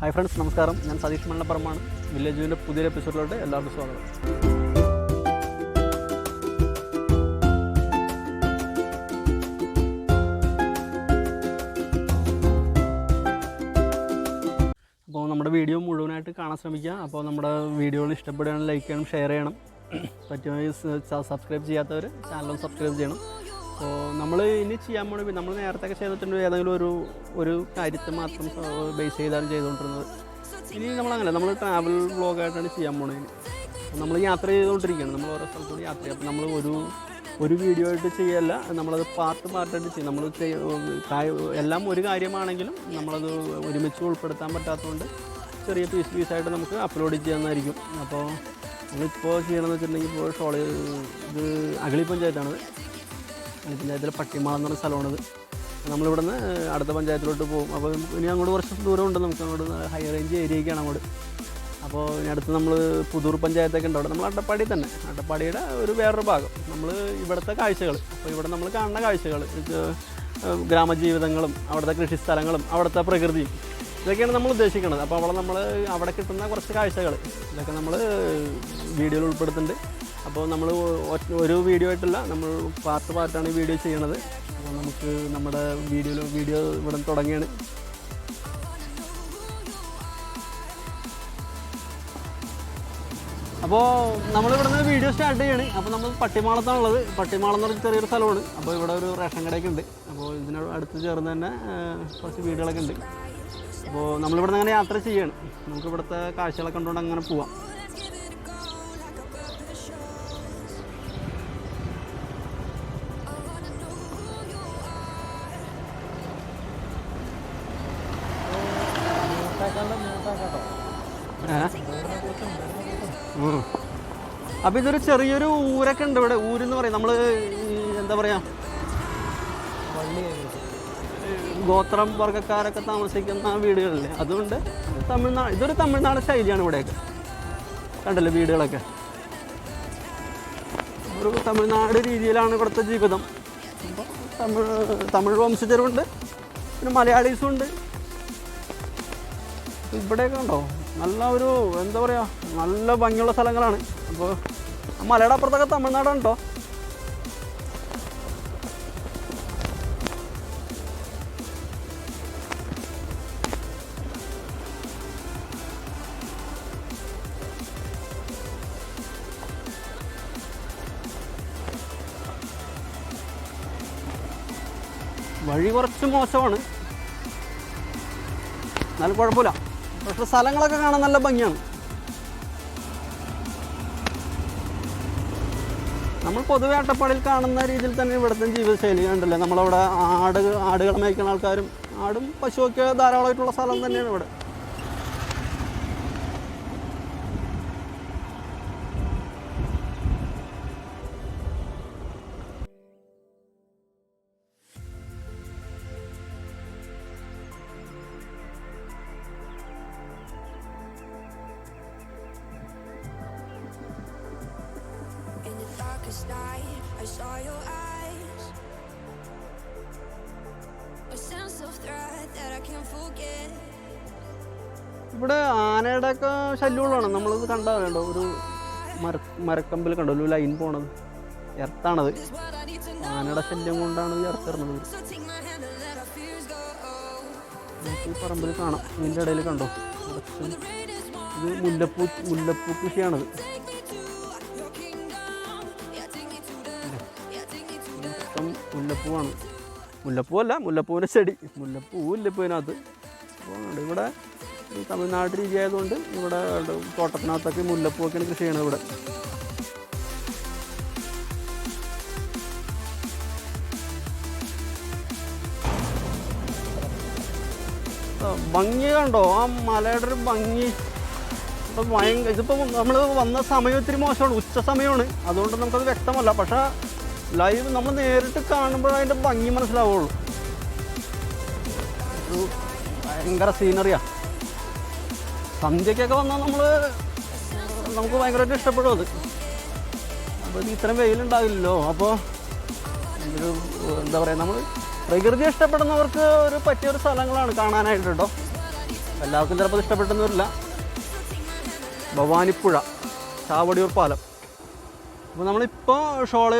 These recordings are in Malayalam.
ഹായ് ഫ്രണ്ട്സ് നമസ്കാരം. ഞാൻ സതീഷ് മണ്ണപ്പുറമാണ്. വില്ലേജ് വ്യൂവിന്റെ പുതിയൊരു എപ്പിസോഡിലോട്ട് എല്ലാവർക്കും സ്വാഗതം. അപ്പോൾ നമ്മുടെ വീഡിയോ മുഴുവനായിട്ട് കാണാൻ ശ്രമിക്കുക. അപ്പോൾ നമ്മുടെ വീഡിയോകൾ ഇഷ്ടപ്പെടുകയാണെങ്കിൽ ലൈക്ക് ചെയ്യണം ഷെയർ ചെയ്യണം. പറ്റുമെങ്കിൽ സബ്സ്ക്രൈബ് ചെയ്യാത്തവർ ചാനലും സബ്സ്ക്രൈബ് ചെയ്യണം. അപ്പോൾ നമ്മൾ ഇനി ചെയ്യാൻ പോണ നമ്മൾ നേരത്തെ ചെയ്തിട്ടുണ്ട് ഏതെങ്കിലും ഒരു ഒരു കാര്യത്തെ മാത്രം ബേസ് ചെയ്താണ് ചെയ്തുകൊണ്ടിരുന്നത് ഇനി നമ്മളങ്ങനെ നമ്മൾ ട്രാവൽ വ്ളോഗായിട്ടാണ് ചെയ്യാൻ പോണത് നമ്മൾ യാത്ര ചെയ്തുകൊണ്ടിരിക്കുകയാണ് നമ്മൾ ഓരോ കൂടി യാത്ര അപ്പോൾ നമ്മൾ ഒരു ഒരു വീഡിയോ ആയിട്ട് ചെയ്യല്ല. നമ്മളത് പാർട്ട് പാർട്ടായിട്ട് ചെയ്യും. നമ്മൾ എല്ലാം ഒരു കാര്യമാണെങ്കിലും നമ്മളത് ഒരുമിച്ച് ഉൾപ്പെടുത്താൻ പറ്റാത്തതുകൊണ്ട് ചെറിയ പീസ് പീസായിട്ട് നമുക്ക് അപ്ലോഡ് ചെയ്യാമെന്നായിരിക്കും അപ്പോൾ നമ്മളിപ്പോൾ ചെയ്യണമെന്ന് വെച്ചിട്ടുണ്ടെങ്കിൽ ഇപ്പോൾ ഷോൾ ഇത് അഗളി പഞ്ചായത്താണത്. അഗളി പഞ്ചായത്തിലെ പട്ടിമാളം എന്ന് പറഞ്ഞ സ്ഥലമാണത്. നമ്മളിവിടെ നിന്ന് അടുത്ത പഞ്ചായത്തിലോട്ട് പോകും. അപ്പോൾ ഇനി അങ്ങോട്ട് കുറച്ച് ദൂരമുണ്ട് നമുക്ക് അങ്ങോട്ട് ഹൈ റേഞ്ച് ഏരിയയ്ക്കാണ് അങ്ങോട്ട്. അപ്പോൾ ഇനി അടുത്ത് നമ്മൾ പുതൂർ പഞ്ചായത്തൊക്കെ ഉണ്ട്. അവിടെ നമ്മൾ അട്ടപ്പാടി തന്നെ. അട്ടപ്പാടിയുടെ ഒരു വേറൊരു ഭാഗം. നമ്മൾ ഇവിടുത്തെ കാഴ്ചകൾ അപ്പോൾ ഇവിടെ നമ്മൾ കാണുന്ന കാഴ്ചകൾ ഗ്രാമജീവിതങ്ങളും അവിടുത്തെ കൃഷി സ്ഥലങ്ങളും അവിടുത്തെ പ്രകൃതിയും. ഇതൊക്കെയാണ് നമ്മൾ ഉദ്ദേശിക്കുന്നത്. അപ്പോൾ അവിടെ നമ്മൾ അവിടെ കിട്ടുന്ന കുറച്ച് കാഴ്ചകൾ ഇതൊക്കെ നമ്മൾ വീഡിയോയിൽ ഉൾപ്പെടുത്തുന്നുണ്ട്. അപ്പോൾ നമ്മൾ ഒരു വീഡിയോ ആയിട്ടല്ല നമ്മൾ പാർട്ട് പാർട്ടാണ് ഈ വീഡിയോ ചെയ്യണത്. അപ്പോൾ നമുക്ക് നമ്മുടെ വീഡിയോയിൽ വീഡിയോ ഇവിടെ തുടങ്ങിയാണ്. അപ്പോൾ നമ്മളിവിടുന്ന് വീഡിയോ സ്റ്റാർട്ട് ചെയ്യാണ്. അപ്പോൾ നമ്മൾ പട്ടിമാളത്താണുള്ളത്. പട്ടിമാളം എന്ന് പറഞ്ഞ ചെറിയൊരു സ്ഥലമാണ്. അപ്പോൾ ഇവിടെ ഒരു റേഷൻ കടയൊക്കെ ഉണ്ട്. അപ്പോൾ ഇതിനോട് അടുത്ത് ചേർന്ന് തന്നെ കുറച്ച് വീടുകളൊക്കെ ഉണ്ട്. അപ്പോൾ നമ്മളിവിടെ അങ്ങനെ യാത്ര ചെയ്യാണ്. നമുക്ക് ഇവിടുത്തെ കാഴ്ചകളൊക്കെ കണ്ടുകൊണ്ട് അങ്ങനെ പോവാം. അപ്പോൾ ഇതൊരു ചെറിയൊരു ഊരൊക്കെ ഉണ്ട് ഇവിടെ. ഊരെന്ന് പറയും. നമ്മൾ എന്താ പറയുക ഗോത്രം വർഗക്കാരൊക്കെ താമസിക്കുന്ന വീടുകളില്ലേ? അതുകൊണ്ട് തമിഴ്നാട് ഇതൊരു തമിഴ്നാട് ശൈലിയാണ് ഇവിടെയൊക്കെ. കണ്ടല്ലോ വീടുകളൊക്കെ? ഒരു തമിഴ്നാട് രീതിയിലാണ് ഇവിടുത്തെ ജീവിതം. അപ്പോൾ തമിഴ് തമിഴ് വംശജരുണ്ട്. പിന്നെ മലയാളീസും ഉണ്ട്. ഇവിടെയൊക്കെ ഉണ്ടോ? നല്ല ഒരു എന്താ പറയുക നല്ല ഭംഗിയുള്ള സ്ഥലങ്ങളാണ്. അപ്പോൾ മലയുടെ അപ്പുറത്തൊക്കെ തമിഴ്നാടാണ് കേട്ടോ വഴി കുറച്ച് മോശമാണ്. എന്നാലും കുഴപ്പമില്ല. പക്ഷെ സ്ഥലങ്ങളൊക്കെ കാണാൻ നല്ല ഭംഗിയാണ്. നമ്മൾ പൊതുവെ അട്ടപ്പാടിയിൽ കാണുന്ന രീതിയിൽ തന്നെ ഇവിടുത്തെ ജീവിതശൈലി ഉണ്ടല്ലേ? നമ്മളവിടെ ആട് ആടുകൾ മേയ്ക്കുന്ന ആൾക്കാരും ആടും പശുവൊക്കെ ധാരാളമായിട്ടുള്ള സ്ഥലം തന്നെയാണ് ഇവിടെ. കണ്ടാൽ വേണ്ടോ ഒരു മര മരക്കമ്പിൽ കണ്ടോ? ഒരു ലൈൻ പോണത്. എർത്താണത്. ആനയുടെ ശല്യം കൊണ്ടാണ് ഈ പറമ്പിൽ കാണാം. ഇതിന്റെ ഇടയിൽ കണ്ടോ? ഇത് മുല്ലപ്പൂ മുല്ലപ്പൂ കൃഷിയാണത്. മുല്ലപ്പൂവാണ്. മുല്ലപ്പൂ മുല്ലപ്പൂവല്ല മുല്ലപ്പൂവിന്റെ ചെടി. മുല്ലപ്പൂ ഇല്ല ഇപ്പോൾ ഇതിനകത്ത് അപ്പോൾ ഇവിടെ തമിഴ്നാട് രീതി ആയതുകൊണ്ട് ഇവിടെ തോട്ടത്തിനകത്തൊക്കെ മുല്ലപ്പൂവൊക്കെയാണ് കൃഷി ചെയ്യണത് ഇവിടെ. ഭംഗി കണ്ടോ? ആ മലയുടെ ഒരു ഭംഗി. ഭയങ്കര ഇതിപ്പോൾ നമ്മൾ വന്ന സമയം ഇത്തിരി മോശമാണ്. ഉച്ച സമയമാണ്. അതുകൊണ്ട് നമുക്കത് വ്യക്തമല്ല. പക്ഷേ ലൈവ് നമ്മൾ നേരിട്ട് കാണുമ്പോൾ അതിന്റെ ഭംഗി മനസ്സിലാവുള്ളൂ. ഭയങ്കര സീനറിയാ സന്ധ്യക്കൊക്കെ വന്നാൽ നമ്മൾ നമുക്ക് ഭയങ്കരമായിട്ട് ഇഷ്ടപ്പെടും അത്. അപ്പോൾ ഇത് ഇത്രയും വെയിലുണ്ടാവില്ലല്ലോ അപ്പോൾ ഒരു എന്താ പറയുക നമ്മൾ പ്രകൃതി ഇഷ്ടപ്പെടുന്നവർക്ക് ഒരു പറ്റിയൊരു സ്ഥലങ്ങളാണ് കാണാനായിട്ട് കേട്ടോ എല്ലാവർക്കും ചിലപ്പോൾ വരില്ല ഭവാനിപ്പുഴ ചാവടിയൂർ പാലം. അപ്പോൾ നമ്മളിപ്പോൾ ഷോൾ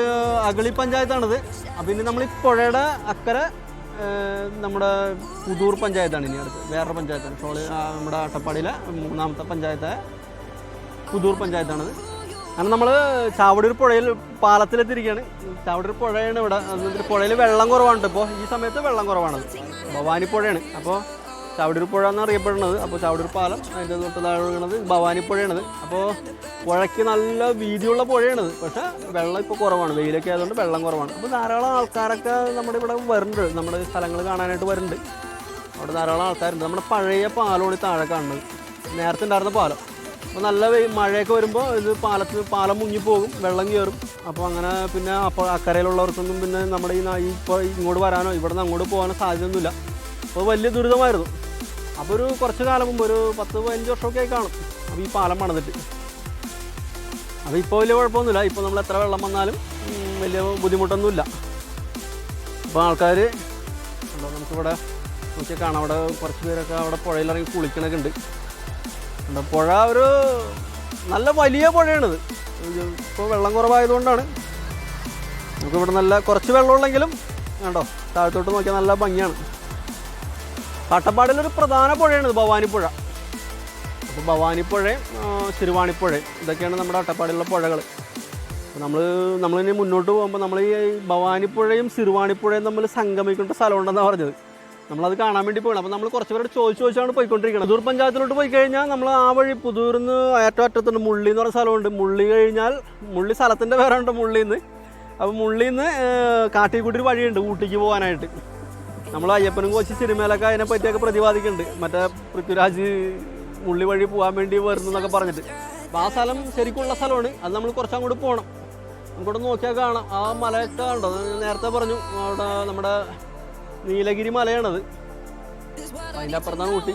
അഗളി പഞ്ചായത്താണിത്. അപ്പോൾ ഇനി നമ്മൾ ഈ പുഴയുടെ അക്കരെ നമ്മുടെ പുതൂർ പഞ്ചായത്താണ് ഇനി അടുത്ത്. വേറൊരു പഞ്ചായത്താണ്. ഷോൾ നമ്മുടെ അട്ടപ്പാടിയിലെ മൂന്നാമത്തെ പഞ്ചായത്തായ പുതൂർ പഞ്ചായത്താണത്. അങ്ങനെ നമ്മൾ ചാവടിയൂർ പുഴയിൽ പാലത്തിലെത്തിയിരിക്കുകയാണ്. ചാവടിയൂർ പുഴയാണ് ഇവിടെ. പുഴയിൽ വെള്ളം കുറവാണ് ഇപ്പോൾ ഈ സമയത്ത് വെള്ളം കുറവാണത്. ഭവാനി പുഴയാണ്. അപ്പോൾ ചാവടിയൂർ പുഴ എന്ന് അറിയപ്പെടുന്നത്. അപ്പോൾ ചാവടിയൂർ പാലം അതിന്റെ തൊട്ട് താഴെ ഭവാനി പുഴയാണത്. അപ്പോൾ പുഴയ്ക്ക് നല്ല വീതിയുള്ള പുഴയാണത്. പക്ഷേ വെള്ളം ഇപ്പോൾ കുറവാണ്. വെയിലൊക്കെ ആയതുകൊണ്ട് വെള്ളം കുറവാണ്. അപ്പോൾ ധാരാളം ആൾക്കാരൊക്കെ നമ്മുടെ ഇവിടെ വരുന്നുണ്ട്. നമ്മുടെ സ്ഥലങ്ങൾ കാണാനായിട്ട് വരുന്നുണ്ട്. അവിടെ ധാരാളം ആൾക്കാരുണ്ട്. നമ്മുടെ പഴയ പാലമാണ് താഴെ കാണുന്നത്. നേരത്തെ ഉണ്ടായിരുന്ന പാലം. അപ്പോൾ നല്ല മഴയൊക്കെ വരുമ്പോൾ ഇത് പാലത്ത് പാലം മുങ്ങിപ്പോകും വെള്ളം കയറും. അപ്പോൾ അങ്ങനെ പിന്നെ അപ്പോൾ അക്കരയിലുള്ളവർക്കൊന്നും പിന്നെ നമ്മുടെ ഈ ഇപ്പോൾ ഇങ്ങോട്ട് വരാനോ ഇവിടെ നിന്ന് അങ്ങോട്ട് പോകാനോ സാധ്യതയൊന്നുമില്ല. അപ്പോൾ വലിയ ദുരിതമായിരുന്നു. അപ്പോൾ ഒരു കുറച്ച് കാലം മുമ്പ് ഒരു പത്ത് പതിനഞ്ച് വർഷമൊക്കെ ആയി കാണും. അപ്പോൾ ഈ പാലം പണിതിട്ട്. അപ്പോൾ ഇപ്പോൾ വലിയ കുഴപ്പമൊന്നുമില്ല. ഇപ്പോൾ നമ്മൾ എത്ര വെള്ളം വന്നാലും വലിയ ബുദ്ധിമുട്ടൊന്നുമില്ല. അപ്പോൾ ആൾക്കാർ നമുക്കിവിടെ നോക്കിയാൽ കാണാം. അവിടെ കുറച്ച് പേരൊക്കെ അവിടെ പുഴയിലിറങ്ങി കുളിക്കണൊക്കെ ഉണ്ട്. ഉണ്ട്. പുഴ ഒരു നല്ല വലിയ പുഴയാണിത്. ഇപ്പോൾ വെള്ളം കുറവായതുകൊണ്ടാണ്. നമുക്കിവിടെ നല്ല കുറച്ച് വെള്ളമുള്ളെങ്കിലും കണ്ടോ താഴത്തോട്ട് നോക്കിയാൽ നല്ല ഭംഗിയാണ്. കാട്ടപ്പാടിലൊരു പ്രധാന പുഴയാണ് ഭവാനിപ്പുഴ. അപ്പോൾ ഭവാനിപ്പുഴയും ശിരുവാണിപ്പുഴയും ഇതൊക്കെയാണ് നമ്മുടെ അട്ടപ്പാടിയിലുള്ള പുഴകൾ നമ്മൾ നമ്മളിനി മുന്നോട്ട് പോകുമ്പോൾ നമ്മൾ ഈ ഭവാനിപ്പുഴയും സിറുവാണിപ്പുഴയും തമ്മിൽ സംഗമിക്കേണ്ട സ്ഥലമുണ്ടെന്നാണ് പറഞ്ഞത്. നമ്മളത് കാണാൻ വേണ്ടി പോകണം അപ്പോൾ നമ്മൾ കുറച്ച് പേരോട് ചോദിച്ചു ചോദിച്ചാണ് പോയിക്കൊണ്ടിരിക്കുന്നത് പുതൂർ പഞ്ചായത്തിലോട്ട് പോയി കഴിഞ്ഞാൽ നമ്മൾ ആ വഴി പുതൂർന്ന് ഏറ്റവും അറ്റത്തുണ്ട് മുള്ളി എന്ന് പറഞ്ഞ സ്ഥലമുണ്ട്. മുള്ളി കഴിഞ്ഞാൽ മുള്ളി സ്ഥലത്തിന്റെ പേരുണ്ട് മുള്ളിന്ന്. അപ്പോൾ മുള്ളിന്ന് കാട്ടിക്കൂട്ടി ഒരു വഴിയുണ്ട് ഊട്ടിക്ക് പോകാനായിട്ട്. നമ്മൾ അയ്യപ്പനും കോശി സിനിമയിലൊക്കെ അതിനെ പറ്റിയൊക്കെ പ്രതിപാദിക്കുന്നുണ്ട്. മറ്റേ പൃഥ്വിരാജ് ഉള്ളി വഴി പോകാൻ വേണ്ടി വരുന്നു എന്നൊക്കെ പറഞ്ഞിട്ട്. അപ്പോൾ ആ സ്ഥലം ശരിക്കുള്ള സ്ഥലമാണ്. അത് നമ്മൾ കുറച്ച് അങ്ങോട്ട് പോകണം അങ്ങോട്ട് നോക്കിയാൽ കാണാം. ആ മലയൊക്കെ ഉണ്ടോ നേരത്തെ പറഞ്ഞു. അവിടെ നമ്മുടെ നീലഗിരി മലയാണത്. അതിന്റെ അപ്പുറത്താണ് ഊട്ടി.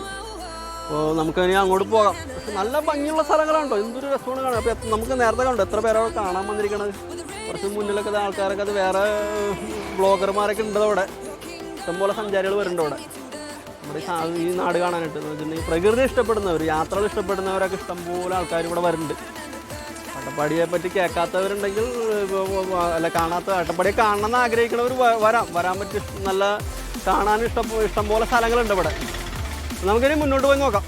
അപ്പോൾ നമുക്കതിനെ അങ്ങോട്ട് പോകാം. നല്ല ഭംഗിയുള്ള സ്ഥലങ്ങളാണോ കേട്ടോ. എന്തൊരു രസമാണ് കാണാം അപ്പോൾ നമുക്ക് നേരത്തെ കണ്ടോ? എത്ര പേരോ കാണാൻ വന്നിരിക്കണത്? കുറച്ച് മുന്നിലൊക്കെ ആൾക്കാരൊക്കെ അത് വേറെ ബ്ലോഗർമാരൊക്കെ ഉണ്ട് അവിടെ ഇഷ്ടംപോലെ സഞ്ചാരികൾ വരുന്നുണ്ട് അവിടെ നമ്മുടെ ഈ നാട് കാണാനായിട്ട്. എന്ന് വെച്ചിട്ടുണ്ടെങ്കിൽ പ്രകൃതി ഇഷ്ടപ്പെടുന്നവർ യാത്രകൾ ഇഷ്ടപ്പെടുന്നവരൊക്കെ ഇഷ്ടംപോലെ ആൾക്കാർ ഇവിടെ വരുന്നുണ്ട്. അട്ടപ്പാടിയെ പറ്റി കേൾക്കാത്തവരുണ്ടെങ്കിൽ അല്ല കാണാത്ത അട്ടപ്പാടിയെ കാണണമെന്ന് ആഗ്രഹിക്കുന്നവർ വരാം. വരാൻ പറ്റി നല്ല കാണാൻ ഇഷ്ടം ഇഷ്ടംപോലെ സ്ഥലങ്ങളുണ്ട് ഇവിടെ. നമുക്കിനി മുന്നോട്ട് പോയി നോക്കാം.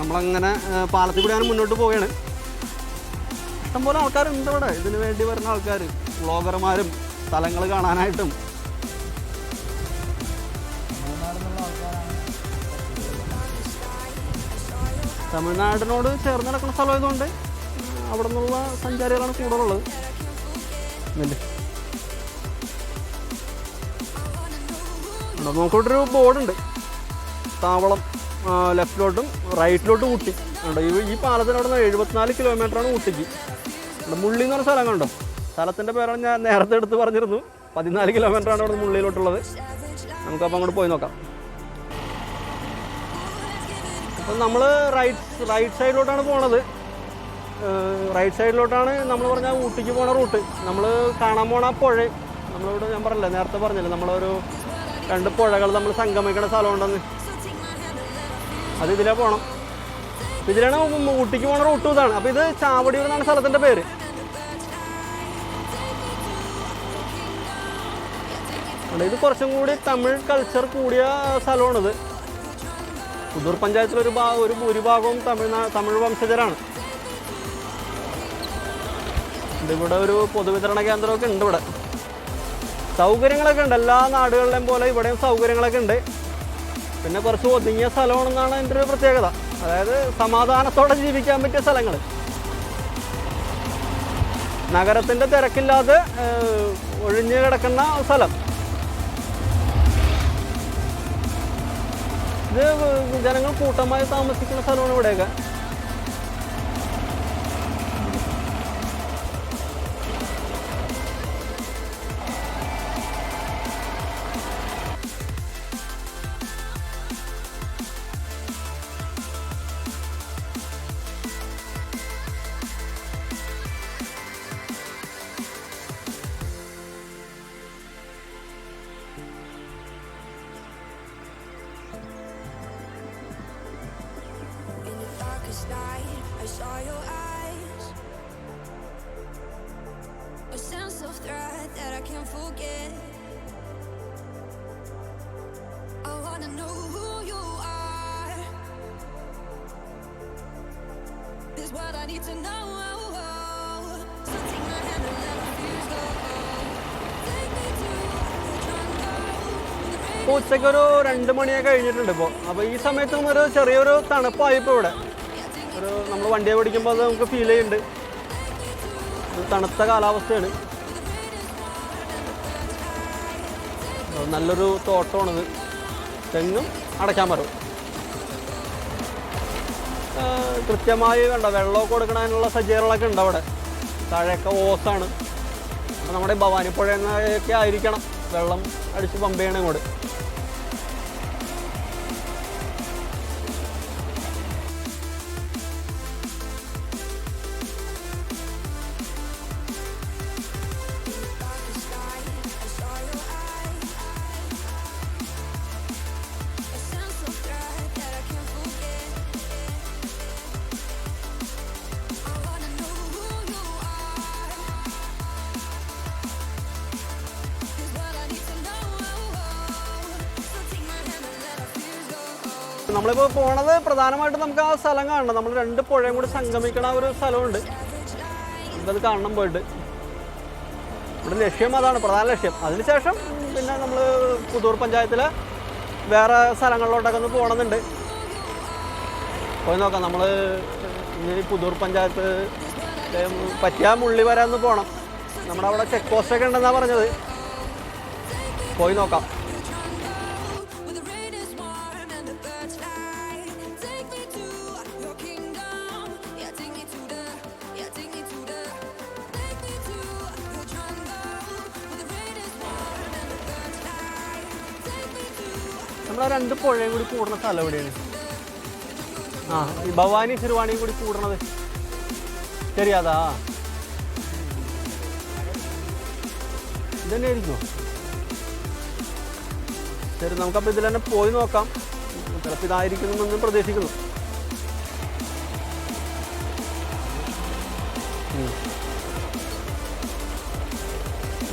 നമ്മളങ്ങനെ പാലത്തിൽ കൂടെയാണ് മുന്നോട്ട് പോവുകയാണ്. ഇഷ്ടംപോലെ ആൾക്കാരുണ്ട് ഇവിടെ. ഇതിനു വേണ്ടി വരുന്ന ആൾക്കാർ വ്ളോഗർമാരും സ്ഥലങ്ങൾ കാണാനായിട്ടും തമിഴ്നാടിനോട് ചേർന്ന് കിടക്കുന്ന സ്ഥലമായതുകൊണ്ട് അവിടെ നിന്നുള്ള സഞ്ചാരികളാണ് കൂടുതലുള്ളത്? ഇവിടെ നോക്കിയിട്ടൊരു ബോർഡുണ്ട്. താവളം ലെഫ്റ്റിലോട്ടും റൈറ്റിലോട്ടും ഊട്ടി. ഈ പാലത്തിനവിടെ നിന്ന് എഴുപത്തിനാല് കിലോമീറ്ററാണ് ഊട്ടിക്ക്. ഇവിടെ മുള്ളി എന്ന് പറഞ്ഞ സ്ഥലം കണ്ടോ? സ്ഥലത്തിന്റെ പേരാണ് ഞാൻ നേരത്തെ എടുത്ത് പറഞ്ഞിരുന്നു. പതിനാല് കിലോമീറ്റർ ആണ് അവിടെ മുള്ളിയിലോട്ടുള്ളത് നമുക്കപ്പോൾ അങ്ങോട്ട് പോയി നോക്കാം. അപ്പം നമ്മൾ റൈറ്റ് റൈറ്റ് സൈഡിലോട്ടാണ് പോണത്. റൈറ്റ് സൈഡിലോട്ടാണ് നമ്മൾ പറഞ്ഞാൽ ഊട്ടിക്ക് പോണ റൂട്ട്. നമ്മൾ കാണാൻ പോണ പുഴ. നമ്മളിവിടെ ഞാൻ പറഞ്ഞില്ല നേരത്തെ പറഞ്ഞില്ല നമ്മളൊരു രണ്ട് പുഴകൾ നമ്മൾ സംഗമിക്കുന്ന സ്ഥലമുണ്ടെന്ന് അത് ഇതിലേ പോകണം ഇതിലാണ് ഊട്ടിക്ക് പോണ റൂട്ട് ഇതാണ്. അപ്പോൾ ഇത് ചാവടിയൂർ എന്നാണ് സ്ഥലത്തിന്റെ പേര്. അവിടെ ഇത് കുറച്ചും കൂടി തമിഴ് കൾച്ചർ കൂടിയ സ്ഥലമാണിത്. പുതൂർ പഞ്ചായത്തിലൊരു ഭാ ഒരു ഭൂരിഭാഗവും തമിഴ്നാ തമിഴ് വംശജരാണ്. ഇതിവിടെ ഒരു പൊതുവിതരണ കേന്ദ്രമൊക്കെ ഉണ്ട് ഇവിടെ. സൗകര്യങ്ങളൊക്കെ ഉണ്ട്. എല്ലാ നാടുകളിലെയും പോലെ ഇവിടെയും സൗകര്യങ്ങളൊക്കെ ഉണ്ട്. പിന്നെ കുറച്ച് ഒതുങ്ങിയ സ്ഥലമാണെന്നാണ് എന്റെ ഒരു പ്രത്യേകത. അതായത് സമാധാനത്തോടെ ജീവിക്കാൻ പറ്റിയ സ്ഥലങ്ങൾ നഗരത്തിന്റെ തിരക്കില്ലാതെ ഒഴിഞ്ഞു കിടക്കുന്ന സ്ഥലം. ഇത് ജനങ്ങൾ കൂട്ടമായി താമസിക്കുന്ന സ്ഥലമാണ് ഇവിടെയൊക്കെ. I saw your eyes. A sense of threat that I can't forget. I wanna know who you are. Is what I need to know. So take my hand and let fears go. Take me to ഒരു രണ്ട് മണിയൊക്കെ കഴിഞ്ഞിട്ടുണ്ട് ഇപ്പോൾ അപ്പോൾ ഈ സമയത്തും ഒരു ചെറിയൊരു തണുപ്പായി ഇപ്പോൾ ഇവിടെ ഒരു നമ്മൾ വണ്ടിയെ പിടിക്കുമ്പോൾ അത് നമുക്ക് ഫീൽ ചെയ്യുന്നുണ്ട്. ഒരു തണുത്ത കാലാവസ്ഥയാണ്. നല്ലൊരു തോട്ടമാണിത്. തെങ്ങും അടയ്ക്കാൻ മരവും കൃത്യമായി വേണ്ട വെള്ളമൊക്കെ കൊടുക്കണതിനുള്ള സജ്ജീകരണങ്ങളൊക്കെ ഉണ്ട് അവിടെ. താഴെയൊക്കെ ഓസാണ്. നമ്മുടെ ഭവാനിപ്പുഴ പുഴയൊക്കെ ആയിരിക്കണം. വെള്ളം അടിച്ച് പമ്പ് ചെയ്യണം ഇങ്ങോട്ട്. നമ്മളിപ്പോൾ പോണത് പ്രധാനമായിട്ടും നമുക്ക് ആ സ്ഥലം കാണണം. നമ്മൾ രണ്ട് പുഴയും കൂടി സംഗമിക്കണ ഒരു സ്ഥലമുണ്ട്. നമുക്കത് കാണണം പോയിട്ട്. ഇവിടെ ലക്ഷ്യം അതാണ് പ്രധാന ലക്ഷ്യം. അതിനുശേഷം പിന്നെ നമ്മൾ പുതൂർ പഞ്ചായത്തിലെ വേറെ സ്ഥലങ്ങളിലോട്ടൊക്കെ ഒന്ന് പോകണമെന്നുണ്ട് പോയി നോക്കാം. നമ്മൾ ഇനി പുതൂർ പഞ്ചായത്ത് പറ്റിയ മുള്ളി വരെ ഒന്ന് പോകണം നമ്മുടെ അവിടെ ചെക്ക് പോസ്റ്റൊക്കെ ഉണ്ടെന്നാണ് പറഞ്ഞത്. പോയി നോക്കാം. രണ്ട് പുഴയും കൂടി കൂടുന്ന സ്ഥലം എവിടെയാണ്? ആ ഈ ഭവാനി ചെറുവാണിയും കൂടി കൂടണത് ശരിയാതാ ഇതന്നെ ആയിരിക്കുമോ? ശരി നമുക്കപ്പോൾ ഇതിൽ തന്നെ പോയി നോക്കാം. ചിലപ്പോൾ ഇതായിരിക്കുമെന്ന് പ്രതീക്ഷിക്കുന്നു.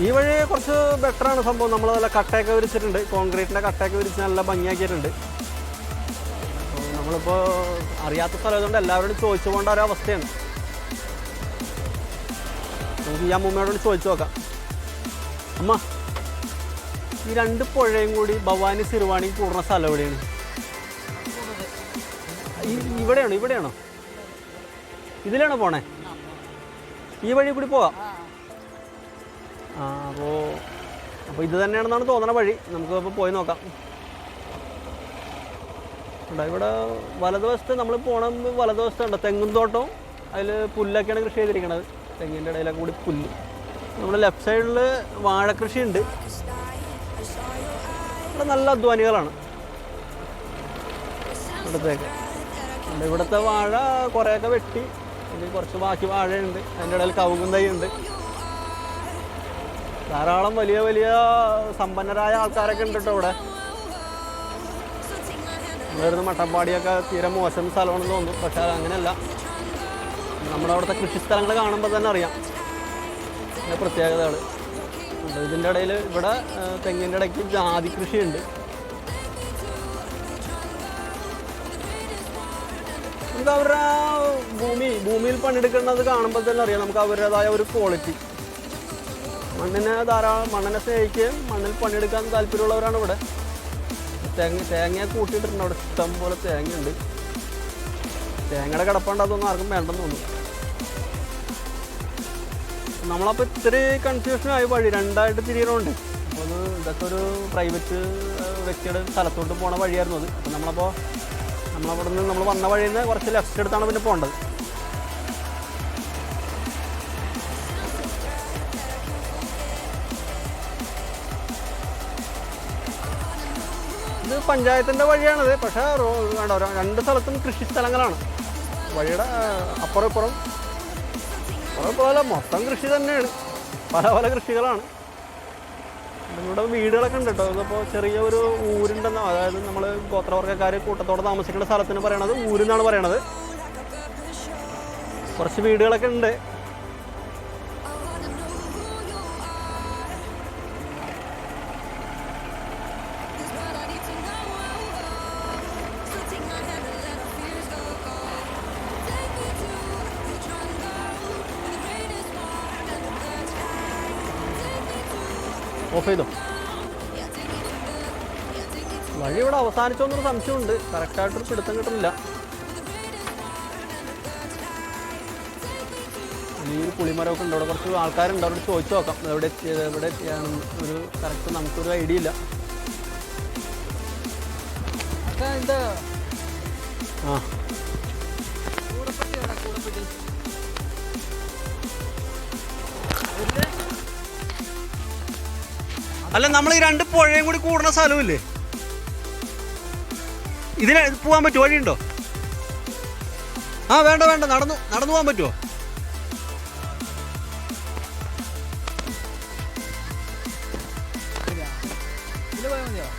ഈ വഴി കുറച്ച് ബെറ്ററാണ് സംഭവം. നമ്മൾ നല്ല കട്ടയൊക്കെ വിരിച്ചിട്ടുണ്ട്. കോൺക്രീറ്റിന്റെ കട്ടയൊക്കെ വിരിച്ച് നല്ല ഭംഗിയാക്കിയിട്ടുണ്ട്. നമ്മളിപ്പോൾ അറിയാത്ത സ്ഥലമായതുകൊണ്ട് എല്ലാവരോടും ചോദിച്ചു പോകേണ്ട ഒരു അവസ്ഥയാണ്. നമുക്ക് ഈ അമ്മൂമ്മയോട് ചോദിച്ചു നോക്കാം. അമ്മ ഈ രണ്ട് പുഴയും കൂടി ഭവാനി സിറുവാണി കൂടുന്ന സ്ഥലം എവിടെയാണ്? ഇവിടെയാണോ? ഇവിടെയാണോ? ഇതിലാണോ പോണേ? ഈ വഴി കൂടി ആ അപ്പോൾ അപ്പോൾ ഇത് തന്നെയാണെന്നാണ് തോന്നണ വഴി. നമുക്ക് അപ്പോൾ പോയി നോക്കാം. ഉണ്ട് ഇവിടെ വലതുവശത്ത് നമ്മൾ പോകണം വലതുവശത്ത് ഉണ്ട് തെങ്ങും തോട്ടവും അതിൽ പുല്ലൊക്കെയാണ് കൃഷി ചെയ്തിരിക്കുന്നത് തെങ്ങിന്റെ ഇടയിലൊക്കെ കൂടി പുല്ല്. നമ്മുടെ ലെഫ്റ്റ് സൈഡിൽ വാഴക്കൃഷി ഉണ്ട് ഇവിടെ നല്ല അധ്വാനികളാണ്. ഇവിടത്തേക്ക്. ഇവിടുത്തെ വാഴ കുറേയൊക്കെ വെട്ടി. അതിൽ കുറച്ച് ബാക്കി വാഴയുണ്ട്. അതിന്റെ ഇടയിൽ കവുകും തൈ ഉണ്ട് ധാരാളം വലിയ വലിയ സമ്പന്നരായ ആൾക്കാരൊക്കെ ഉണ്ട് കേട്ടോ ഇവിടെ. വരുന്ന മട്ടപ്പാടിയൊക്കെ തീരെ മോശം സ്ഥലമാണെന്ന് തോന്നുന്നു. പക്ഷേ അങ്ങനെയല്ല. നമ്മുടെ അവിടുത്തെ കൃഷിസ്ഥലങ്ങൾ കാണുമ്പോൾ തന്നെ അറിയാം. ഇതിന്റെ പ്രത്യേകതകൾ ഇതിന്റെ ഇടയിൽ ഇവിടെ തെങ്ങിന്റെ ഇടയ്ക്ക് ജാതി കൃഷിയുണ്ട്. നമുക്ക് അവരുടെ ഭൂമി ഭൂമിയിൽ പണിയെടുക്കുന്നത് കാണുമ്പോൾ തന്നെ അറിയാം. നമുക്ക് അവരുടേതായ ഒരു ക്വാളിറ്റി മണ്ണിനെ ധാരാളം മണ്ണിനെ സ്നേഹിക്കുകയും മണ്ണിൽ പണിയെടുക്കാൻ താല്പര്യമുള്ളവരാണ് ഇവിടെ. തേങ്ങ തേങ്ങ കൂട്ടിയിട്ടുണ്ട് അവിടെ. ഇഷ്ടം പോലെ തേങ്ങയുണ്ട്. തേങ്ങയുടെ കിടപ്പുണ്ട് അതൊന്നും ആർക്കും വേണ്ടെന്ന് തോന്നുന്നു. നമ്മളപ്പോൾ ഇത്തിരി കൺഫ്യൂഷനായി വഴി രണ്ടായിട്ട് തിരിയണമുണ്ട് അപ്പോൾ അത് ഇതൊക്കെ ഒരു പ്രൈവറ്റ് വ്യക്തിയുടെ സ്ഥലത്തോട്ട് പോണ വഴിയായിരുന്നു അത്. അപ്പോൾ നമ്മളപ്പോൾ നമ്മളവിടെ നിന്ന് നമ്മൾ വന്ന വഴിയിൽ നിന്ന് കുറച്ച് ലെഫ്റ്റ് എടുത്താണ് പിന്നെ പോകേണ്ടത് ഇത് പഞ്ചായത്തിന്റെ വഴിയാണിത്. പക്ഷേ വേണ്ട രണ്ട് സ്ഥലത്തും കൃഷി സ്ഥലങ്ങളാണ്. വഴിയുടെ അപ്പുറം ഇപ്പുറം. അപ്പുറം ഇപ്പുറമല്ല മൊത്തം കൃഷി തന്നെയാണ്. പല പല കൃഷികളാണ്. ഇവിടെ വീടുകളൊക്കെ ഉണ്ട് കേട്ടോ. ഇതിപ്പോൾ ചെറിയ ഒരു ഊരുണ്ടെന്നോ അതായത് നമ്മൾ ഗോത്രവർഗക്കാർ കൂട്ടത്തോടെ താമസിക്കുന്ന സ്ഥലത്തിന് പറയണത് ഊരെന്നാണ് പറയണത്. കുറച്ച് വീടുകളൊക്കെ ഉണ്ട്. Me to വഴി ഇവിടെ അവസാനിച്ചോന്നൊരു സംശയമുണ്ട്. കറക്റ്റായിട്ടൊരു പിടുത്തം കിട്ടുന്നില്ല. ഈ ഒരു പുളിമരമൊക്കെ ഉണ്ട്. അവിടെ കുറച്ച് ആൾക്കാരുണ്ട്. അവരോട് ചോദിച്ചു നോക്കാം. എവിടെ എത്തിയത് എവിടെ എത്തിയാണെന്ന്. ഒരു കറക്റ്റ് നമുക്കൊരു ഐഡിയ ഇല്ല. ആ. അല്ല നമ്മൾ ഈ രണ്ട് പുഴയും കൂടി കൂടുന്ന സ്ഥലമില്ലേ? ഇതിന് പോകാൻ പറ്റുമോ വഴിയുണ്ടോ? ആ വേണ്ട വേണ്ട. നടന്നു നടന്നു പോകാൻ പറ്റുമോ രണ്ട്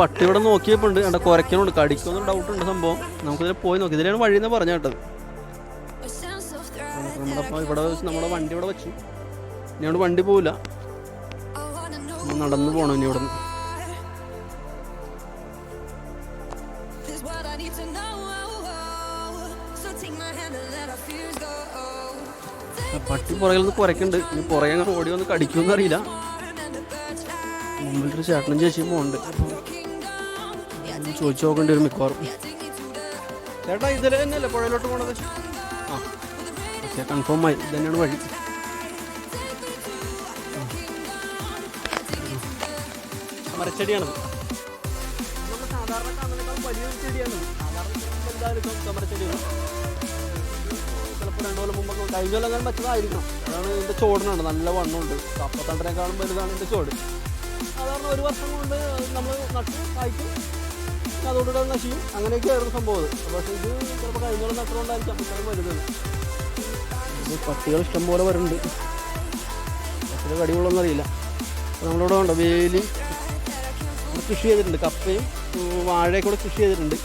പട്ടി ഇവിടെ നോക്കിയപ്പോണ്ട് കണ്ട കുരയ്ക്കണുണ്ട് കടിക്കൊന്നും ഡൗട്ട് ഉണ്ട് സംഭവം. നമുക്ക് നമുക്കിതിൽ പോയി നോക്കി. ഇതിലാണ് വഴി എന്ന് പറഞ്ഞ കേട്ടത് ഇവിടെ വെച്ച് നമ്മുടെ വണ്ടി ഇവിടെ വെച്ചു. ഇനി അവിടെ വണ്ടി പോവില്ല. നടന്നു പോകണം ഇനി ഇവിടെ. പട്ടി പുറകിൽ നിന്ന് കുറയ്ക്കുന്നുണ്ട് ഇനി പുറകെ ഓടി വന്ന് കടിക്കുമെന്ന് അറിയില്ല. മുമ്പിലൊരു ചേട്ടനും ചേച്ചിയും പോകുന്നുണ്ട് ചോദിച്ചു നോക്കേണ്ടി വരും മിക്കവാറും. ചേട്ടാ ഇതിൽ തന്നെയല്ലേ പുഴയിലോട്ട് പോണത്? ആ ഓക്കെ കൺഫേം ആയി. ഇത് തന്നെയാണ് വഴി. മരച്ചെടിയാണത് നമ്മൾ സാധാരണ കാണുന്നതിനേക്കാൾ വലിയൊരു ചെടിയാണ്. സാധാരണ ചിലപ്പോൾ രണ്ടു കൊല്ലം മുമ്പൊക്കെ കഴിഞ്ഞ കൊല്ലം അതാണ് ഇതിന്റെ ചോടിനാണ്. നല്ല വണ്ണമുണ്ട്. അപ്പത്തണ്ടിനേക്കാളും വലുതാണ് ഇതിന്റെ ചോട്. സാധാരണ ഒരു വർഷം കൊണ്ട് നമ്മൾ നട്ട് കായ്ക്കും. അതോടുകൂടെ നശിയും അങ്ങനെയൊക്കെ ആയിരുന്നു സംഭവം. പക്ഷേ ഇത് ചിലപ്പോൾ കഴിഞ്ഞോളം നട്ടുകൊണ്ടായിരിക്കും നട്ടുകൊണ്ടായിരിക്കാം ഇത്രയും വലുത്. ഇത് പട്ടികൾ ഇഷ്ടംപോലെ വരുന്നുണ്ട്. പട്ടികൾ കടികളൊന്നും അറിയില്ല. നമ്മളിവിടെ ഉണ്ട് വേലി കൃഷി ചെയ്തിട്ടുണ്ട്. കപ്പയും വാഴയൊക്കെ കൂടെ കൃഷി ചെയ്തിട്ടുണ്ട്.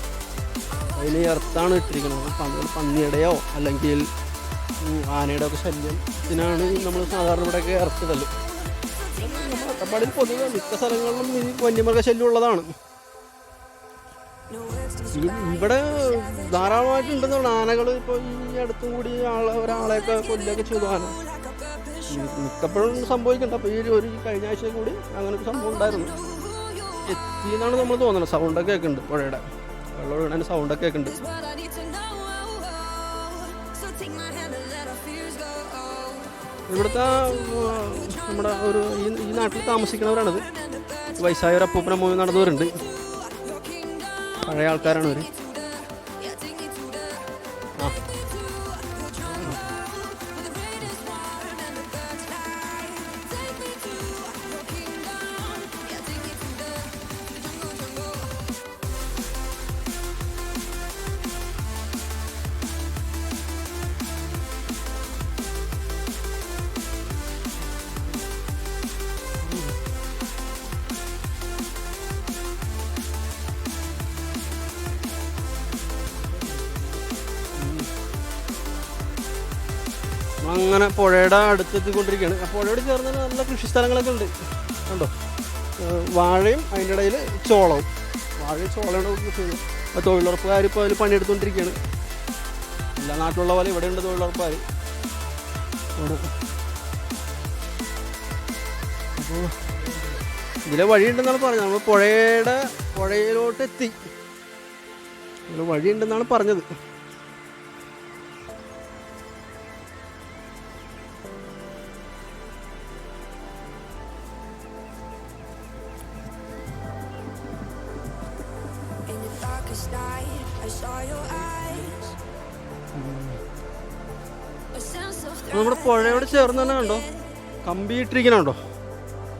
അതിന് ഇറത്താണ് ഇട്ടിരിക്കുന്നത്. പന്നി പന്നിയുടെയോ അല്ലെങ്കിൽ ആനയുടെ ഒക്കെ ശല്യം ഇതിനാണ് നമ്മൾ സാധാരണ ഇവിടെയൊക്കെ നമ്മുടെ അട്ടപ്പാടിയിൽ പൊതുവെ മിക്ക സ്ഥലങ്ങളിലും ഈ വന്യമൃഗശല്യം ഉള്ളതാണ്. ഇവിടെ ധാരാളമായിട്ടുണ്ടെന്നാണ് ആനകൾ ഇപ്പോൾ ഈ അടുത്തും കൂടി ആളെ ഒരാളെയൊക്കെ കൊല്ലൊക്കെ ചെയ്തു ആന. മിക്കപ്പോഴും സംഭവിക്കുന്നുണ്ട്. അപ്പോൾ ഈ ഒരു കഴിഞ്ഞ ആഴ്ച കൂടി അങ്ങനെ ഒരു സംഭവം ഉണ്ടായിരുന്നു. എത്തിയെന്നാണ് നമ്മൾ തോന്നുന്നത് സൗണ്ടൊക്കെ കേൾക്കുന്നുണ്ട് പുഴയുടെ. വെള്ളം വീണ സൗണ്ടൊക്കെ go. ഇവിടുത്തെ നമ്മുടെ ഒരു ഈ നാട്ടിൽ താമസിക്കുന്നവരാണിത്. വയസ്സായ ഒരു അപ്പൂപ്പന മൂവി നടന്നവരുണ്ട്. പഴയ ആൾക്കാരാണ് ഇവർ അങ്ങനെ പുഴയുടെ അടുത്തെത്തിക്കൊണ്ടിരിക്കുകയാണ് ആ പുഴയോട് ചേർന്ന് നല്ല കൃഷി സ്ഥലങ്ങളൊക്കെ ഉണ്ട്. കണ്ടോ? വാഴയും അതിന്റെ ഇടയിൽ ചോളവും. വാഴയും ചോളയാണ് കൃഷി ചെയ്യുന്നത് അപ്പോൾ തൊഴിലുറപ്പുകാർ ഇപ്പോൾ അതിൽ പണിയെടുത്തുകൊണ്ടിരിക്കുകയാണ്. എല്ലാ നാട്ടിലുള്ള പോലെ ഇവിടെ ഉണ്ട് തൊഴിലുറപ്പുകാർ. അപ്പോൾ ഇതിലെ വഴിയുണ്ടെന്നാണ് പറഞ്ഞത്. നമ്മൾ പുഴയുടെ പുഴയിലോട്ട് എത്തി ഇതിൽ വഴിയുണ്ടെന്നാണ് പറഞ്ഞത്. Darkest night, I saw your eyes. നമ്മുടെ പുഴയോട് ചേർന്ന് തന്നെ കണ്ടോ? കമ്പി ഇട്ടിരിക്കണുണ്ടോ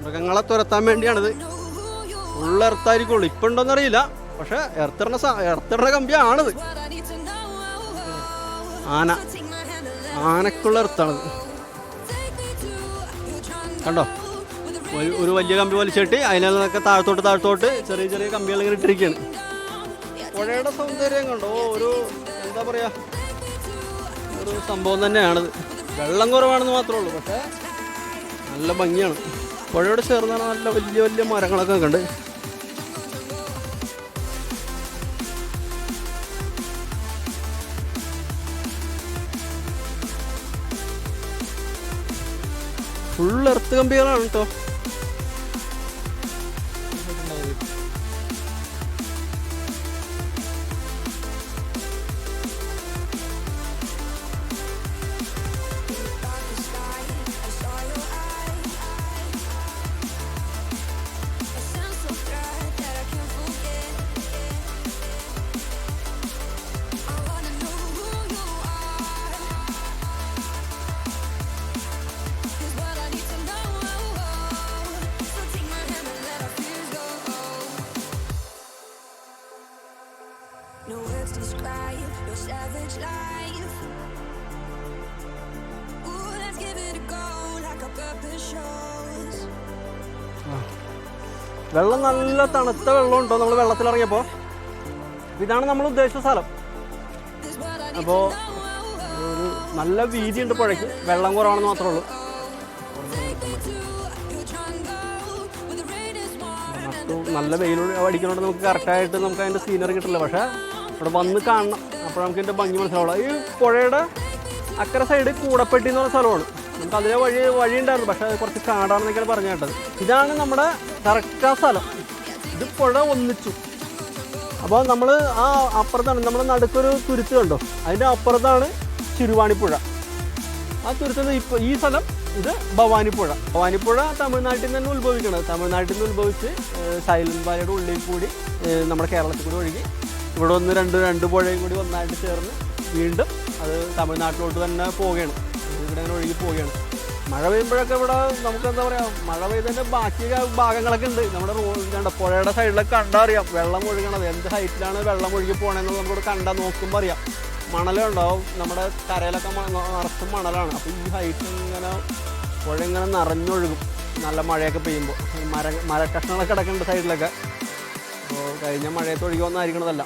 മൃഗങ്ങളെ തുരത്താൻ വേണ്ടിയാണിത്. ഉള്ള ഇപ്പം ഉണ്ടോന്ന് അറിയില്ല. പക്ഷെ എർത്തിടണ എർത്തിടണ കമ്പിയാണിത്. ആന. ആനക്കുള്ള എർത്താണിത്. കണ്ടോ? ഒരു വലിയ കമ്പി വലിച്ചിട്ട് അതിനൊക്കെ താഴത്തോട്ട് താഴത്തോട്ട് ചെറിയ ചെറിയ കമ്പികൾ ഇങ്ങനെ ഇട്ടിരിക്കുകയാണ് പുഴയുടെ സൗന്ദര്യം കണ്ടോ ഒരു എന്താ പറയാ ഒരു സംഭവം തന്നെയാണിത് വെള്ളം കുറവാണെന്ന് മാത്രമേ ഉള്ളൂ പക്ഷേ നല്ല ഭംഗിയാണ്. പുഴയോട് ചേർന്നാണ് നല്ല വലിയ വലിയ മരങ്ങളൊക്കെ കണ്ട്. ഫുൾ എർത്ത് കമ്പികളാണ് കേട്ടോ. വെള്ളം നല്ല തണുത്ത വെള്ളം ഉണ്ടോ നമ്മൾ വെള്ളത്തിൽ ഇറങ്ങിയപ്പോൾ ഇതാണ് നമ്മൾ ഉദ്ദേശിച്ച സ്ഥലം. അപ്പോൾ ഒരു നല്ല വീതിയുണ്ട് പുഴയ്ക്ക്. വെള്ളം കുറവാണെന്ന് മാത്രമേ ഉള്ളൂ. നല്ല വെയിൽ അടിക്കുന്നതുകൊണ്ട് നമുക്ക് കറക്റ്റായിട്ട് നമുക്ക് അതിന്റെ സീനറി കിട്ടില്ല. പക്ഷേ ഇവിടെ വന്ന് കാണണം. അപ്പോൾ നമുക്ക് ഇതിന്റെ ഭംഗി മനസ്സിലാവുള്ളൂ. ഈ പുഴയുടെ അക്കര സൈഡ് കൂടപ്പെട്ടി എന്ന് പറഞ്ഞ സ്ഥലമാണ്. നമുക്ക് അതിലെ വഴി വഴി ഉണ്ടായിരുന്നു പക്ഷേ അത് കുറച്ച് കാടാണെന്നൊക്കെയാണ് പറഞ്ഞു കേട്ടത്. ഇതാണ് നമ്മുടെ കറക്റ്റ് ആ സ്ഥലം. ഇത് പുഴ ഒന്നിച്ചു. അപ്പോൾ നമ്മൾ ആ അപ്പുറത്താണ് നമ്മുടെ നടുക്കൊരു തുരുത്ത് കണ്ടോ? അതിന്റെ അപ്പുറത്താണ് ചിരുവാണിപ്പുഴ ആ തുരുത്ത് ഇപ്പോൾ ഈ സ്ഥലം ഇത് ഭവാനിപ്പുഴ ഭവാനിപ്പുഴ തമിഴ്നാട്ടിൽ നിന്ന് തന്നെ ഉത്ഭവിക്കുന്നത് തമിഴ്നാട്ടിൽ നിന്ന് ഉത്ഭവിച്ച് സൈലന്റ് വാലിയുടെ ഉള്ളിൽ കൂടി നമ്മുടെ കേരളത്തിൽ കൂടി ഒഴുകി ഇവിടെ ഒന്ന് രണ്ട് രണ്ട് പുഴയും കൂടി ഒന്നായിട്ട് ചേർന്ന് വീണ്ടും അത് തമിഴ്നാട്ടിലോട്ട് തന്നെ പോവുകയാണ്. ഇവിടെ അങ്ങനെ ഒഴുകി പോവുകയാണ്. മഴ പെയ്യുമ്പോഴൊക്കെ ഇവിടെ നമുക്ക് എന്താ പറയുക മഴ പെയ്തതിന്റെ ബാക്കി ഭാഗങ്ങളൊക്കെ ഉണ്ട്. നമ്മുടെ റോഡ് കണ്ട പുഴയുടെ സൈഡിലൊക്കെ കണ്ടാൽ അറിയാം. വെള്ളം ഒഴുകണത്. എന്ത് ഹൈറ്റിലാണ് വെള്ളം ഒഴുകി പോകണമെന്ന് നമുക്കിവിടെ കണ്ടാൽ നോക്കുമ്പോൾ അറിയാം. മണലുണ്ടാവും നമ്മുടെ കരയിലൊക്കെ നിറച്ചും മണലാണ്. അപ്പോൾ ഈ ഹൈറ്റിൽ ഇങ്ങനെ പുഴ ഇങ്ങനെ നിറഞ്ഞൊഴുകും. നല്ല മഴയൊക്കെ പെയ്യുമ്പോൾ മര മരക്കഷ്ണങ്ങളൊക്കെ കിടക്കുന്നുണ്ട് സൈഡിലൊക്കെ അപ്പോൾ കഴിഞ്ഞ മഴയത്ത് ഒഴുകി വന്നായിരിക്കണതല്ല.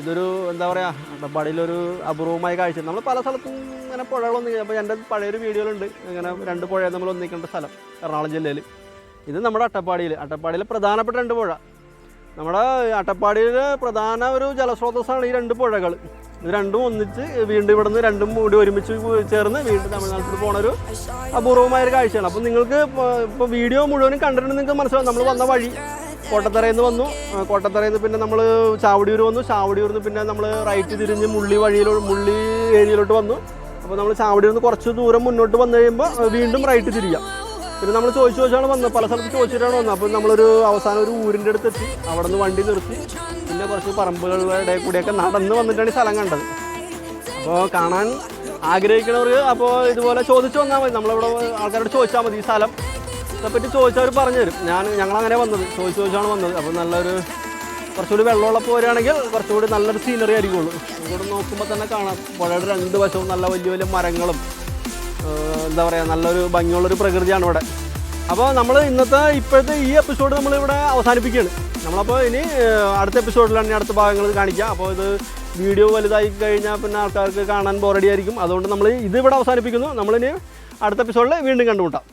ഇതൊരു എന്താ പറയുക അട്ടപ്പാടിയിലൊരു അപൂർവമായ കാഴ്ച. നമ്മൾ പല സ്ഥലത്തും ഇങ്ങനെ പുഴകളൊന്നും അപ്പോൾ എന്റെ പഴയൊരു വീഡിയോയിലുണ്ട്. ഇങ്ങനെ രണ്ട് പുഴ നമ്മൾ ഒന്നിക്കേണ്ട സ്ഥലം എറണാകുളം ജില്ലയിൽ ഇത് നമ്മുടെ അട്ടപ്പാടിയിൽ അട്ടപ്പാടിയിലെ പ്രധാനപ്പെട്ട രണ്ട് പുഴ. നമ്മുടെ അട്ടപ്പാടിയിലെ പ്രധാന ഒരു ജലസ്രോതസ്സാണ് ഈ രണ്ട് പുഴകൾ. ഇത് രണ്ടും ഒന്നിച്ച് വീണ്ടും ഇവിടെ നിന്ന് രണ്ടും കൂടി ഒരുമിച്ച് ചേർന്ന് വീണ്ടും തമിഴ്നാട്ടിൽ പോണ ഒരു അപൂർവമായ ഒരു കാഴ്ചയാണ്. അപ്പോൾ നിങ്ങൾക്ക് ഇപ്പോൾ വീഡിയോ മുഴുവനും കണ്ടിട്ടുണ്ടെങ്കിൽ നിങ്ങൾക്ക് മനസ്സിലാവും. നമ്മൾ വന്ന വഴി കോട്ടത്തറയിൽ നിന്ന് വന്നു. കോട്ടത്തറയിൽ നിന്ന് പിന്നെ നമ്മൾ ചാവടിയൂർ വന്നു. ചാവടിയൂർ നിന്ന് പിന്നെ നമ്മൾ റൈറ്റ് തിരിഞ്ഞ് മുള്ളി വഴിയിലോട്ട് മുള്ളി ഏരിയയിലോട്ട് വന്നു. അപ്പോൾ നമ്മൾ ചാവടിയിൽ നിന്ന് കുറച്ച് ദൂരം മുന്നോട്ട് വന്നു കഴിയുമ്പോൾ വീണ്ടും റൈറ്റ് തിരിയാം. പിന്നെ നമ്മൾ ചോദിച്ചു ചോദിച്ചാണ് വന്നത്. പല സ്ഥലത്ത് ചോദിച്ചിട്ടാണ് വന്നത്. അപ്പോൾ നമ്മളൊരു അവസാനം ഒരു ഊരിന്റെ അടുത്ത് എത്തി അവിടെ നിന്ന് വണ്ടി നിർത്തി. പിന്നെ കുറച്ച് പറമ്പുകളുടെ കൂടിയൊക്കെ നടന്ന് വന്നിട്ടാണ് ഈ സ്ഥലം കണ്ടത്. അപ്പോൾ കാണാൻ ആഗ്രഹിക്കുന്നവർ അപ്പോൾ ഇതുപോലെ ചോദിച്ചു വന്നാൽ മതി. നമ്മളിവിടെ ആൾക്കാരോട് ചോദിച്ചാൽ മതി ഈ സ്ഥലം. ഇതേപ്പറ്റി ചോദിച്ചവർ പറഞ്ഞു തരും. ഞാൻ ഞങ്ങളങ്ങനെ വന്നത് ചോദിച്ചു ചോദിച്ചാണ് വന്നത്. അപ്പോൾ നല്ലൊരു കുറച്ചുകൂടി വെള്ളമുള്ളപ്പോൾ വരികയാണെങ്കിൽ കുറച്ചുകൂടി നല്ലൊരു സീനറി ആയിരിക്കുള്ളൂ ഇവിടെ നോക്കുമ്പോൾ തന്നെ കാണാം. പുഴയുടെ രണ്ട് വശവും നല്ല വലിയ വലിയ മരങ്ങളും എന്താ പറയുക നല്ലൊരു ഭംഗിയുള്ളൊരു പ്രകൃതിയാണ് ഇവിടെ. അപ്പോൾ നമ്മൾ ഇന്നത്തെ ഇപ്പോഴത്തെ ഈ എപ്പിസോഡ് നമ്മളിവിടെ അവസാനിപ്പിക്കുകയാണ്. നമ്മളപ്പോൾ ഇനി അടുത്ത എപ്പിസോഡിലാണ് അടുത്ത ഭാഗങ്ങൾ കാണിക്കുക അപ്പോൾ ഇത് വീഡിയോ വലുതായി കഴിഞ്ഞാൽ പിന്നെ ആൾക്കാർക്ക് കാണാൻ ബോറടി ആയിരിക്കും അതുകൊണ്ട് നമ്മൾ ഇത് ഇവിടെ അവസാനിപ്പിക്കുന്നു. നമ്മളിനി അടുത്ത എപ്പിസോഡിൽ വീണ്ടും കണ്ടുമുട്ടാം.